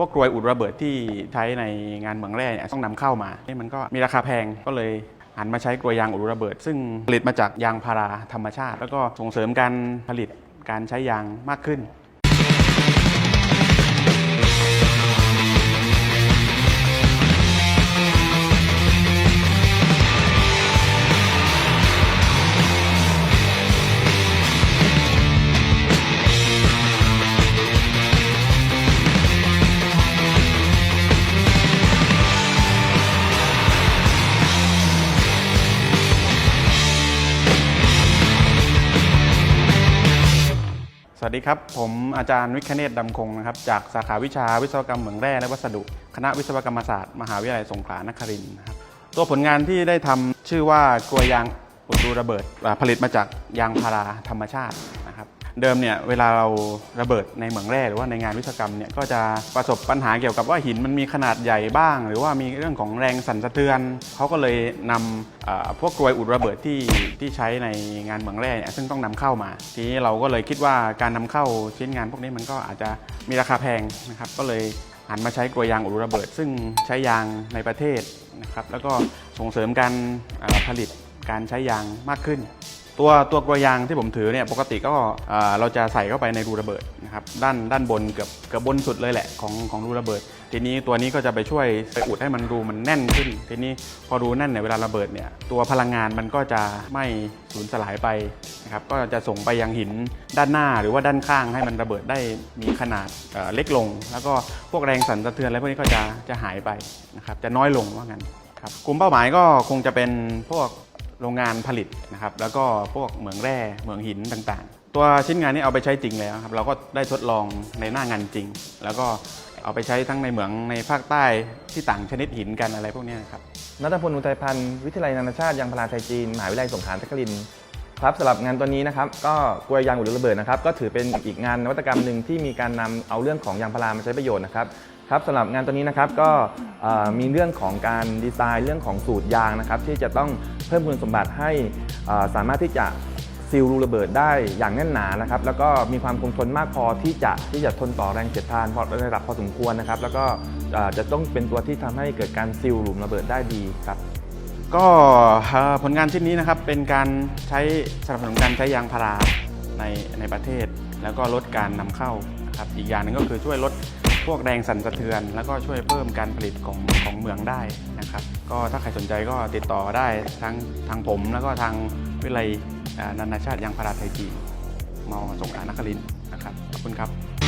พวกกรวยอุดระเบิดที่ใช้ในงานเหมืองแร่เนี่ยต้องนำเข้ามานี่มันก็มีราคาแพงก็เลยหันมาใช้กรวยยางอุดระเบิด ซึ่งผลิตมาจากยางพาราธรรมชาติ แล้วก็ส่งเสริมการผลิตการใช้ยางมากขึ้น สวัสดีครับ ผมอาจารย์วิคเนตดำคงนะครับ จากสาขาวิชาวิศวกรรมเหมืองแร่และวัสดุ คณะวิศวกรรมศาสตร์ มหาวิทยาลัยสงขลานครินทร์นะครับตัวผลงานที่ได้ทำชื่อว่ากลวยางอุดรูระเบิดผลิตมาจากยางพาราธรรมชาติ เดิมเนี่ยเวลาเราระเบิดในเหมืองแร่หรือว่าในงานวิศวกรรมเนี่ยก็จะประสบปัญหาเกี่ยวกับว่าหินมันมีขนาดใหญ่บ้าง หรือว่ามีเรื่องของแรงสั่นสะเทือนเขาก็เลยนำอ่าพวกกลวยอุดระเบิดที่ที่ใช้ในงานเหมืองแร่เนี่ยซึ่งต้องนำเข้ามา ทีนี้เราก็เลยคิดว่าการนำเข้าชิ้นงานพวกนี้มันก็อาจจะมีราคาแพงนะครับก็เลยหันมาใช้กลวยยางอุดระเบิด ซึ่งใช้ยางในประเทศนะครับแล้วก็ส่งเสริมการผลิตการใช้ยางมากขึ้น ตัวตัวกลวยยางที่ผมถือเนี่ยปกติก็เราจะใส่เข้าไปในรูระเบิดนะครับด้านด้านบนเกือบเกือบบนสุดเลยแหละของของรูระเบิด ทีนี้ตัวนี้ก็จะไปช่วยไปอุดให้มันรูมันแน่นขึ้น ทีนี้พอรูแน่นเนี่ยเวลาระเบิดเนี่ยตัวพลังงานมันก็จะไม่สูญสลายไปนะครับก็จะส่งไปยังหินด้านหน้าหรือว่าด้านข้างให้มันระเบิดได้มีขนาดเเล็กลง แล้วก็พวกแรงสั่นสะเทือนอะไรพวกนี้ก็จะจะหายไปนะครับจะน้อยลงว่างั้นครับกลุ่มเป้าหมายก็คงจะเป็นพวก โรงงานผลิตนะครับ แล้วก็พวกเหมืองแร่เหมืองหินต่างๆ ตัวชิ้นงานนี้เอาไปใช้จริงแล้วครับ เราก็ได้ทดลองในหน้างานจริง แล้วก็เอาไปใช้ทั้งในเหมืองในภาคใต้ที่ต่างชนิดหินกันอะไรพวกนี้ครับนัทพลอุทัยพันธ์วิทยาลัยนานาชาติยางพาราไทยจีนมหาวิทยาลัยสงขลานครินครับสำหรับงานตัวนี้นะครับก็กลวยยางอุดระเบิดนะครับก็ถือเป็นอีกงานนวัตกรรมหนึ่งที่มีการนำเอาเรื่องของยางพารามาใช้ประโยชน์นะครับครับสำหรับงานตัวนี้นะครับก็มีเรื่องของการดีไซน์เรื่องของสูตรยางนะครับที่จะต้อง เพิ่มคุณสมบัติให้สามารถที่จะซีลรูระเบิดได้อย่างแน่นหนานะครับ แล้วก็มีความคงทนมากพอที่จะที่จะทนต่อแรงเสียดทานพอระดับพอสมควรนะครับ แล้วก็จะต้องเป็นตัวที่ทำให้เกิดการซีลหลุมระเบิดได้ดีครับ ก็ผลงานชิ้นนี้นะครับเป็นการใช้สนับสนุนการใช้ยางพาราในในประเทศ แล้วก็ลดการนำเข้านะครับอีกอย่างหนึ่งก็คือช่วยลด วกแรงสั่นสะเทือน แล้วก็ช่วยเพิ่มการผลิตของของเมืองได้นะครับ ก็ถ้าใครสนใจก็ติดต่อได้ทั้งทางผมแล้วก็ทางวิทยาลัยนานาชาติยางพาราไทยจีนมสงขลานครินนะครับขอบคุณครับ